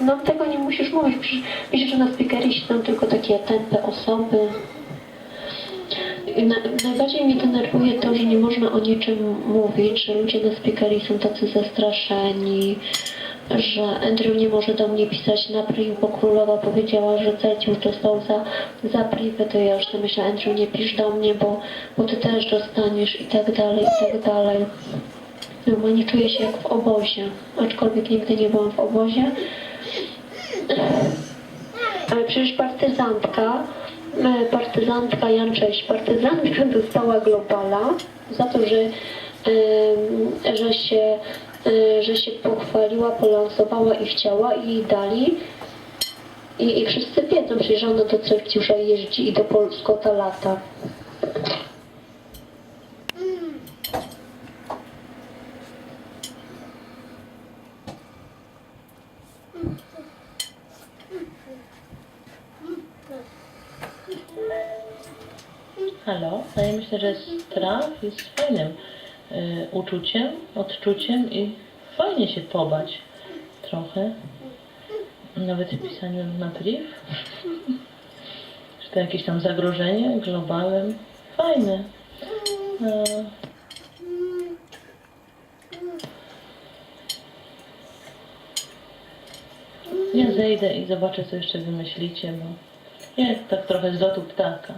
No tego nie musisz mówić, przecież że na speakerie siedzą tylko takie tępe osoby. Na, najbardziej mnie denerwuje to, że nie można o niczym mówić, że ludzie na speakerie są tacy zastraszeni, że Andrew nie może do mnie pisać na priv, bo królowa powiedziała, że Celci już dostał za, za privy, to ja już sobie myślę, Andrew nie pisz do mnie, bo, bo ty też dostaniesz i tak dalej, i tak dalej. Normalnie czuję się jak w obozie, aczkolwiek nigdy nie byłam w obozie. Ale przecież partyzantka, e, partyzantka Jan Cześć, partyzantka dostała globala za to, że, em, że, się, e, że się pochwaliła, polansowała i chciała i dali. I, I wszyscy wiedzą, przecież ona do Cerciusza jeździ i do Polskota lata. Halo? No ja myślę, że strach jest fajnym y, uczuciem, odczuciem i fajnie się pobać trochę. Nawet w pisaniu na priv. Czy to jakieś tam zagrożenie globalem? Fajne. No. Ja zejdę i zobaczę, co jeszcze wymyślicie, bo ja tak trochę z lotu ptaka.